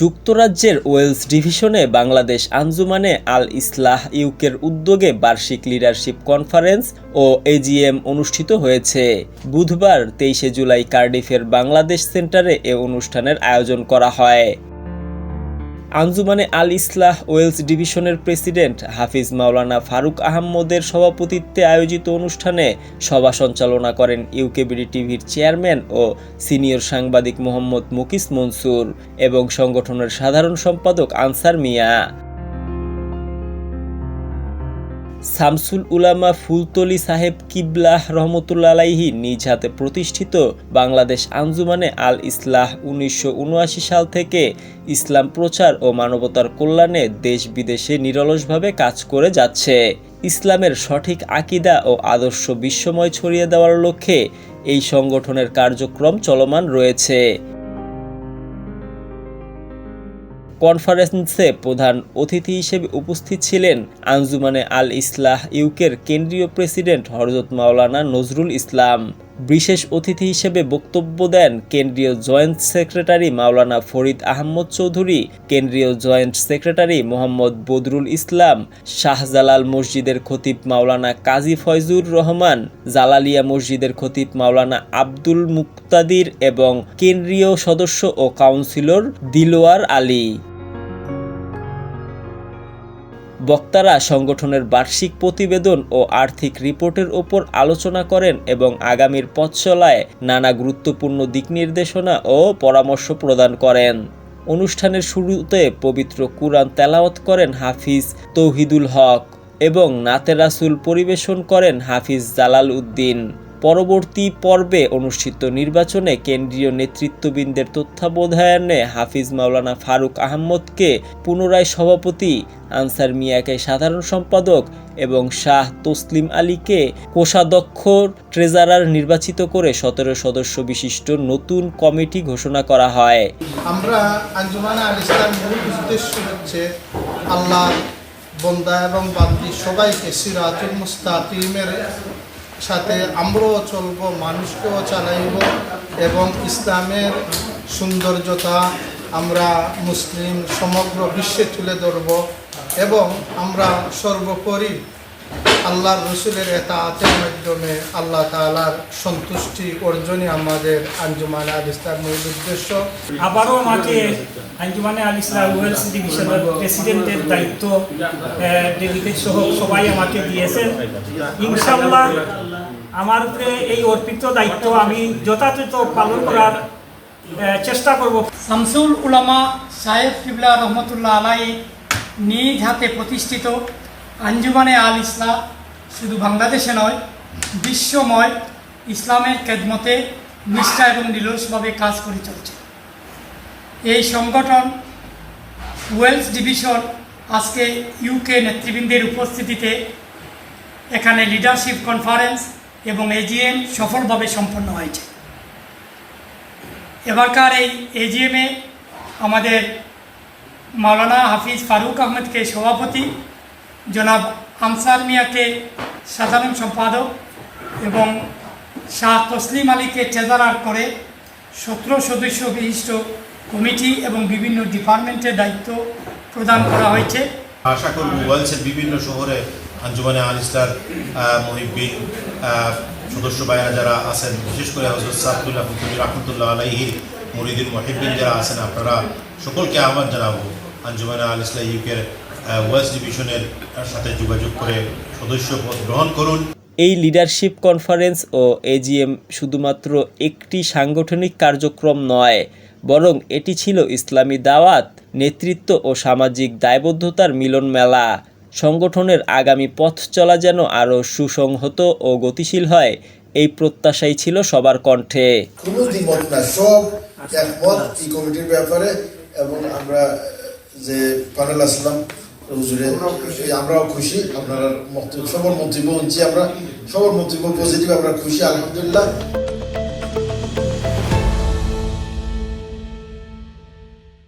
যুক্তরাজ্যের ওয়েলস ডিভিশনে বাংলাদেশ আঞ্জুমানে আল ইসলাহ ইউকের উদ্যোগে বার্ষিক লিডারশিপ কনফারেন্স ও এজিএম অনুষ্ঠিত হয়েছে। বুধবার তেইশে জুলাই কার্ডিফের বাংলাদেশ সেন্টারে এ অনুষ্ঠানের আয়োজন করা হয়। আঞ্জুমানে আল ইসলাহ ওয়েলস ডিভিশনের প্রেসিডেন্ট হাফিজ মাওলানা ফারুক আহম্মদের সভাপতিত্বে আয়োজিত অনুষ্ঠানে সভা সঞ্চালনা করেন ইউকেবিডি টিভির চেয়ারম্যান ও সিনিয়র সাংবাদিক মোহাম্মদ মুকিস মনসুর এবং সংগঠনের সাধারণ সম্পাদক আনসার মিয়া। শামসুল উলামা ফুলতলি সাহেব কিবলাহ রহমতুল্লা আলাইহি নিজ হাতে প্রতিষ্ঠিত বাংলাদেশ আঞ্জুমানে আল ইসলাহ উনিশশো উনআশি সাল থেকে ইসলাম প্রচার ও মানবতার কল্যাণে দেশ বিদেশে নিরলসভাবে কাজ করে যাচ্ছে। ইসলামের সঠিক আকিদা ও আদর্শ বিশ্বময় ছড়িয়ে দেওয়ার লক্ষ্যে এই সংগঠনের কার্যক্রম চলমান রয়েছে। কনফারেন্সে প্রধান অতিথি হিসেবে উপস্থিত ছিলেন আঞ্জুমানে আল ইসলাহ ইউকের কেন্দ্রীয় প্রেসিডেন্ট হরজত মাওলানা নজরুল ইসলাম। বিশেষ অতিথি হিসেবে বক্তব্য দেন কেন্দ্রীয় জয়েন্ট সেক্রেটারি মাওলানা ফরিদ আহমদ চৌধুরী, কেন্দ্রীয় জয়েন্ট সেক্রেটারি মোহাম্মদ বদরুল ইসলাম, শাহজালাল মসজিদের খতিব মাওলানা কাজী ফয়জুর রহমান, জালালিয়া মসজিদের খতিব মাওলানা আব্দুল মুক্তাদির এবং কেন্দ্রীয় সদস্য ও কাউন্সিলর দিলোয়ার আলী। বক্তারা সংগঠনের বার্ষিক প্রতিবেদন ও আর্থিক রিপোর্টের ওপর আলোচনা করেন এবং আগামীর পথ চলায় নানা গুরুত্বপূর্ণ দিক নির্দেশনা ও পরামর্শ প্রদান করেন। অনুষ্ঠানের শুরুতে পবিত্র কুরআন তেলাওয়াত করেন হাফিজ তৌহিদুল হক এবং নাতেরাসুল পরিবেশন করেন হাফিজ জালাল উদ্দিন। পরবর্তী পর্বে অনুষ্ঠিত নির্বাচনে কেন্দ্রীয় নেতৃত্ববৃন্দের তত্ত্বাবধানে হাফিজ মাওলানা ফারুক আহমদকে পুনরায় সভাপতি, আনসার মিয়াকে সাধারণ সম্পাদক এবং শাহ তসলিম আলীকে কোষাধ্যক্ষ, ট্রেজারার নির্বাচিত করে সতেরো সদস্য বিশিষ্ট নতুন কমিটি ঘোষণা করা হয়। আমরা হচ্ছে আল্লাহ বন্দা এবং বান্দি সবাইকে মুস্তাকিমের সাথে আমরাও চলব, মানুষকেও চালাইব এবং ইসলামের সৌন্দর্যতা আমরা মুসলিম সমগ্র বিশ্বে তুলে ধরব এবং আমরা সর্বোপরি আল্লাহর রসুলের এতাহাতের মাধ্যমে আল্লাহ তাআলার সন্তুষ্টি অর্জনই আমাদের আঞ্জুমান আল ইসলামের উদ্দেশ্য। আবারও আমাকে আঞ্জুমানে আল ইসলাম ওয়েলস ডিভিশনের প্রেসিডেন্টের দায়িত্ব ডেলিগেট সহ সবাই আমাকে দিয়েছে ইনশাল্লাহ আমার উপরে এই অর্পিত দায়িত্ব আমি যথাযথ পালন করার চেষ্টা করব। শামসুল উলামা সাহেব কিবলা রহমতুল্লাহ আলাই নিজ হাতে প্রতিষ্ঠিত। আঞ্জুমানে আল ইসলাম শুধু বাংলাদেশে নয়, বিশ্বময় ইসলামের খেদমতে নিষ্ঠা এবং নিরলসভাবে কাজ করে চলছে। এই সংগঠন ওয়েলস ডিভিশন আজকে ইউকে নেতৃবৃন্দের উপস্থিতিতে এখানে লিডারশিপ কনফারেন্স এবং এজিএম সফলভাবে সম্পন্ন হয়েছে। এবারকার এই এজিএমে আমাদের মাওলানা হাফিজ ফারুক আহমেদকে সভাপতি জনাব আনসার মিয়াকে সাধারণ সম্পাদক এবং শাহ তসলিম আলীকে ট্রেজারার করে সতেরো সদস্য বিশিষ্ট কমিটি এবং বিভিন্ন ডিপার্টমেন্টের দায়িত্ব প্রদান করা হয়েছে। আশা করব ওয়েলসের বিভিন্ন শহরে আঞ্জুমানে আল ইসলার মহিবিন সদস্য ভাইরা যারা আছেন, বিশেষ করে হজরত সাদুল্লাহ ফুতুল রহমতুল্লাহ আলাইহি মরিদিন মহিবিন যারা আছেন, আপনারা সকলকে আহ্বান জানাব আঞ্জুমানে আল ইউকের ওয়েলস ডিভিশনের সাথে যোগাযোগ করে সদস্য পদ গ্রহণ করুন। এই লিডারশিপ কনফারেন্স ও এজিএম শুধুমাত্র একটি সাংগঠনিক কার্যক্রম নয় বরং এটি ছিল ইসলামী দাওয়াত নেতৃত্ব ও সামাজিক দায়বদ্ধতার মিলন মেলা। সংগঠনের আগামী পথ চলা যেন আরও সুসংহত ও গতিশীল হয় এই প্রত্যাশাই ছিল সবার কণ্ঠে। কোনো দ্বিমত না সব একমত এই কমিটির ব্যাপারে এবং আমরা যে প্যানেল আসলাম আমরাও খুশি আপনার সবার মন্তব্য হচ্ছে আমরা সবার মন্তব্য পজিটিভ আমরা খুশি আলহামদুলিল্লাহ।